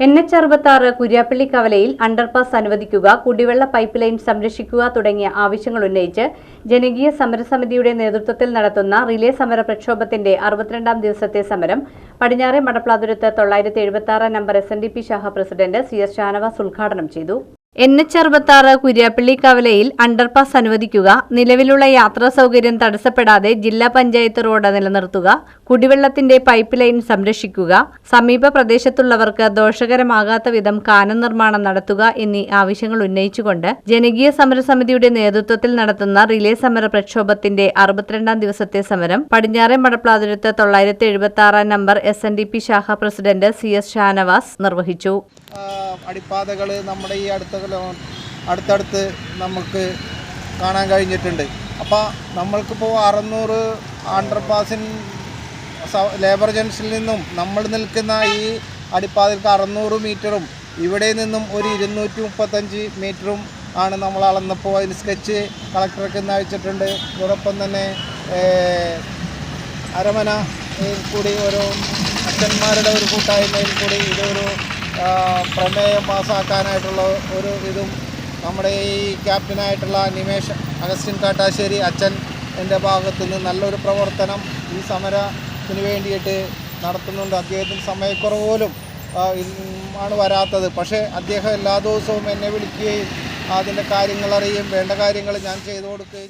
N H അറുപത്തി കുര്യാപ്പള്ളി കവലയിൽ underpass അനുവദിക്കുക കുടിവെള്ള പൈപ്പ് ലൈൻ സംരക്ഷിക്കുക തുടങ്ങിയ ആവശ്യങ്ങൾ ഉന്നയിച്ച് ജനകീയ സമരസമിതിയുടെ നേതൃത്വത്തിൽ നടത്തുന്ന റിലേ സമര പ്രക്ഷോഭത്തിന്റെ അറുപത്തിരണ്ടാം ദിവസത്തെ സമരം പടിഞ്ഞാറെ മടപ്ലാതുരത്ത് തൊള്ളായിരത്തി number S N D P ശാഖ പ്രസിഡന്റ് സി എസ് ഷാനവാസ് ഉദ്ഘാടനം ചെയ്തു. എൻ എച്ച് അറുപത്താറ് കുര്യാപ്പള്ളി കവലയിൽ അണ്ടർപാസ് അനുവദിക്കുക നിലവിലുള്ള യാത്രാ സൗകര്യം തടസ്സപ്പെടാതെ ജില്ലാ പഞ്ചായത്ത് റോഡ് നിലനിർത്തുക കുടിവെള്ളത്തിന്റെ പൈപ്പ് ലൈൻ സംരക്ഷിക്കുക സമീപ പ്രദേശത്തുള്ളവർക്ക് ദോഷകരമാകാത്ത വിധം കാന നിർമ്മാണം നടത്തുക എന്നീ ആവശ്യങ്ങൾ ഉന്നയിച്ചുകൊണ്ട് ജനകീയ സമരസമിതിയുടെ നേതൃത്വത്തിൽ നടത്തുന്ന റിലേ സമര പ്രക്ഷോഭത്തിന്റെ അറുപത്തിരണ്ടാം ദിവസത്തെ സമരം പടിഞ്ഞാറെ മടപ്ലാതുരത്ത് തൊള്ളായിരത്തി എഴുപത്തി ആറാം number S N D P ശാഖ പ്രസിഡന്റ് സി എസ് ഷാനവാസ് നിർവഹിച്ചു. അടിപ്പാതകൾ നമ്മുടെ ഈ അടുത്ത അടുത്തടുത്ത് നമുക്ക് കാണാൻ കഴിഞ്ഞിട്ടുണ്ട്. അപ്പോൾ നമ്മൾക്കിപ്പോൾ അറുന്നൂറ് അണ്ടർപാസിൻ ലേബർ ജംഗ്ഷനിൽ നിന്നും നമ്മൾ നിൽക്കുന്ന ഈ അടിപ്പാതയ്ക്ക് അറുന്നൂറ് മീറ്ററും ഇവിടെ നിന്നും ഒരു ഇരുന്നൂറ്റി മുപ്പത്തഞ്ച് മീറ്ററും ആണ് നമ്മൾ അളന്നപ്പോൾ അതിന് സ്കെച്ച് കളക്ടർക്ക് ഇന്ന് അയച്ചിട്ടുണ്ട്. അതോടൊപ്പം തന്നെ അരമന കൂടി ഒരു അച്ഛന്മാരുടെ ഒരു കൂട്ടായ്മയിൽ കൂടി ഇതൊരു പ്രമേയം പാസ്സാക്കാനായിട്ടുള്ള ഒരു ഇതും നമ്മുടെ ഈ ക്യാപ്റ്റനായിട്ടുള്ള നിമേഷ് അഗസ്റ്റിൻ കാട്ടാശ്ശേരി അച്ഛൻ എന്റെ ഭാഗത്ത് നിന്ന് നല്ലൊരു പ്രവർത്തനം ഈ സമരത്തിന് വേണ്ടിയിട്ട് നടത്തുന്നുണ്ട്. അദ്ദേഹത്തിന് സമയക്കുറവ് പോലും ആണ് വരാത്തത്. പക്ഷേ അദ്ദേഹം എല്ലാ ദിവസവും എന്നെ വിളിക്കുകയും അതിന്റെ കാര്യങ്ങൾ അറിയുകയും വേണ്ട കാര്യങ്ങൾ ഞാൻ ചെയ്തു കൊടുക്കുകയും